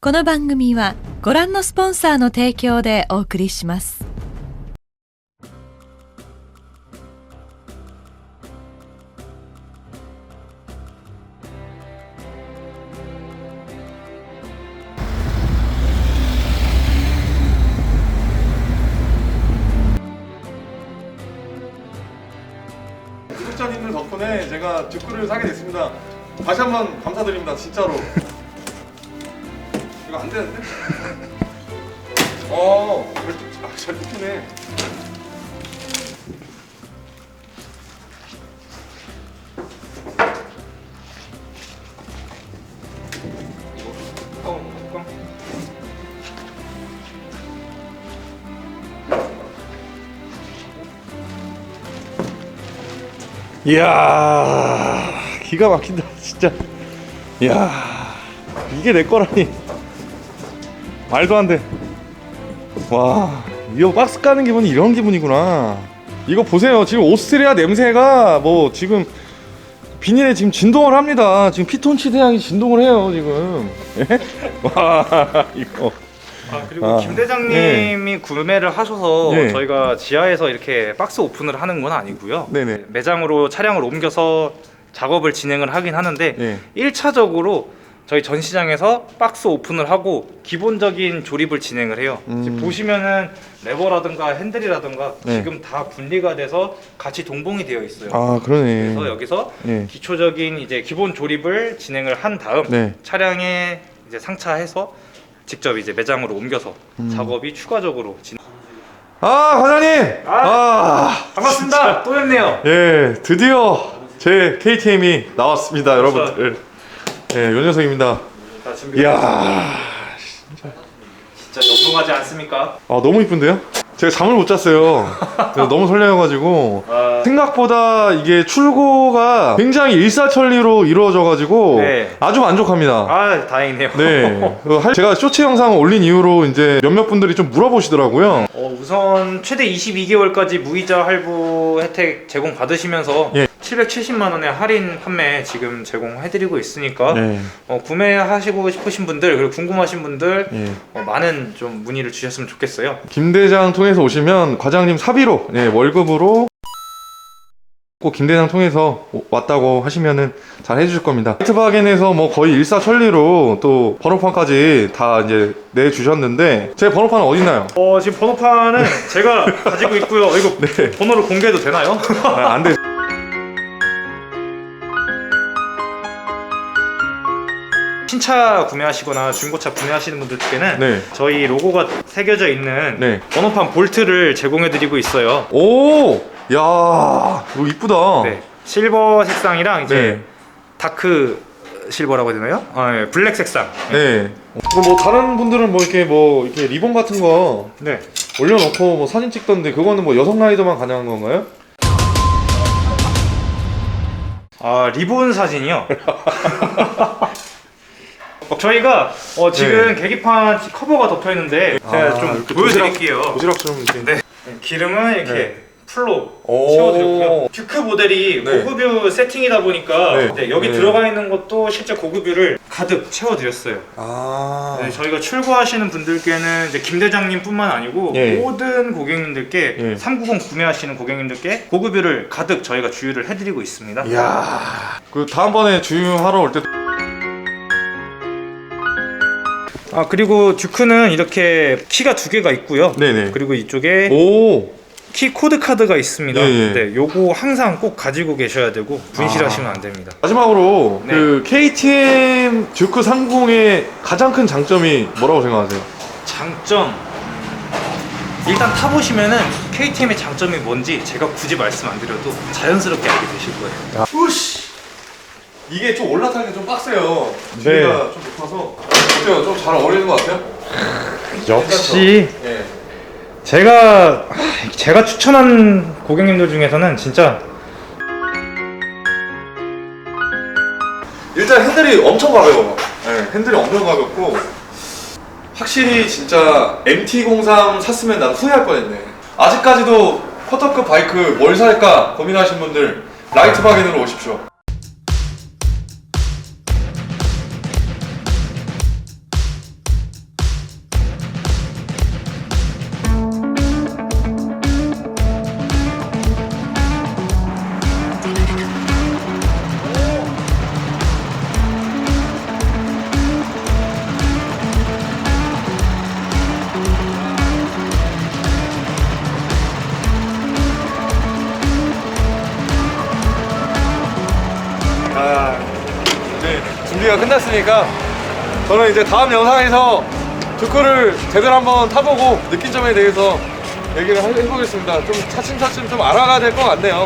この番組はご覧のスポンサーの提供でお送りします네, 구독자님들 덕분에 제가 듀크를 사게 됐습니다. 다시 한번 감사드립니다. 진짜로. 이거 안 되는데? 어, 잘, 뜯- 아, 잘. 이거 뚜껑, 뚜껑. 이야 기가 막힌다 진짜 이야 이게 내 거라니 말도 안 돼 와 이거 박스 까는 기분이 이런 기분이구나 이거 보세요 지금 오스트리아 냄새가 뭐 지금 비닐에 지금 진동을 합니다 지금 피톤치드 향이 진동을 해요 지금 예? 와 이거 아 그리고 아, 김 대장님이 구매를 하셔서 네. 저희가 지하에서 이렇게 박스 오픈을 하는 건 아니고요. 네네 매장으로 차량을 옮겨서 작업을 진행을 하긴 하는데 예. 1차적으로 저희 전시장에서 박스 오픈을 하고 기본적인 조립을 진행을 해요. 음. 지금 보시면은 레버라든가 핸들이라든가 네. 지금 다 분리가 돼서 같이 동봉이 되어 있어요. 아 그러네 그래서 여기서 예. 기초적인 이제 기본 조립을 진행을 한 다음 네. 차량에 이제 상차해서 직접 이제 매장으로 옮겨서 음. 작업이 추가적으로 진. 아 과장님 아 반갑습니다. 또 뵙네요. 예, 드디어 제 KTM이 나왔습니다, 여러분들. 예, 요 녀석입니다. 자, 준비. 이야, 진짜 영롱하지 않습니까? 아, 너무 이쁜데요? 제가 잠을 못 잤어요. 제가 너무 설레어가지고. 아, 생각보다 이게 출고가 굉장히 일사천리로 이루어져가지고 네. 아주 만족합니다. 아 다행이네요. 네. 그 할- 제가 쇼츠 영상을 올린 이후로 이제 몇몇 분들이 좀 물어보시더라고요. 어, 우선 최대 22개월까지 무이자 할부 혜택 제공 받으시면서 예. 770만 원의 할인 판매 지금 제공해드리고 있으니까 네. 어, 구매하시고 싶으신 분들 그리고 궁금하신 분들 예. 어, 많은 좀 문의를 주셨으면 좋겠어요. 김 대장 통해서 오시면 과장님 사비로 예, 월급으로 꼭 김 대장 통해서 오- 왔다고 하시면은 잘 해주실 겁니다. 화이트바겐에서 뭐 거의 일사천리로 또 번호판까지 다 이제 내 주셨는데 제 번호판은 어디 있나요? 어, 지금 번호판은 제가 가지고 있고요. 이거 네. 번호를 공개해도 되나요? 아, 안 돼. 신차 구매하시거나 중고차 구매하시는 분들께는 네. 저희 로고가 새겨져 있는 네. 번호판 볼트를 제공해드리고 있어요. 오, 야, 이거 이쁘다. 네. 실버 색상이랑 이제 네. 다크 실버라고 해야 되나요? 아, 예, 블랙 색상. 네. 뭐, 뭐 다른 분들은 뭐 이렇게 뭐 이렇게 리본 같은 거 네. 올려놓고 뭐 사진 찍던데 그거는 뭐 여성 라이더만 가능한 건가요? 아 리본 사진이요. 저희가 어, 지금 계기판 커버가 덮여 있는데 제가 아, 좀 이렇게 보여드릴게요. 도시락처럼 이렇게. 네. 기름은 이렇게 네. 풀로 오. 채워드렸고요. 듀크 모델이 네. 고급유 세팅이다 보니까 네. 이제 여기 네. 들어가 있는 것도 실제 고급유를 가득 채워드렸어요. 아. 네, 저희가 출고하시는 분들께는 이제 김 대장님뿐만 아니고 예. 모든 고객님들께 예. 390 구매하시는 고객님들께 고급유를 가득 저희가 주유를 해드리고 있습니다. 이야. 그 다음번에 주유하러 올 때. 아 그리고 듀크는 이렇게 키가 두 개가 있고요. 네네. 그리고 이쪽에 오. 키 코드 카드가 있습니다. 예, 예. 네, 요거 항상 꼭 가지고 계셔야 되고 분실하시면 아. 안 됩니다. 마지막으로 네. 그 KTM 듀크 30의 가장 큰 장점이 뭐라고 생각하세요? 장점 일단 타보시면은 KTM의 장점이 뭔지 제가 굳이 말씀 안 드려도 자연스럽게 알게 되실 거예요. 우씨. 이게 좀 올라타기 좀 빡세요. 네. 뒤가 좀 높아서. 어때요? 좀 잘 어울리는 것 같아요? 역시 예. 제가 제가 추천한 고객님들 중에서는 진짜 일단 핸들이 엄청 가벼워. 네, 핸들이 엄청 가볍고 확실히 진짜 MT03 샀으면 난 후회할 뻔했네. 아직까지도 쿼터급 바이크 뭘 살까 고민하신 분들 라이트 바겐으로 오십시오. 끝났으니까 저는 이제 다음 영상에서 두크를 제대로 한번 타보고 느낀 점에 대해서 얘기를 해- 해보겠습니다. 좀 차츰차츰 좀 알아가야 될 것 같네요.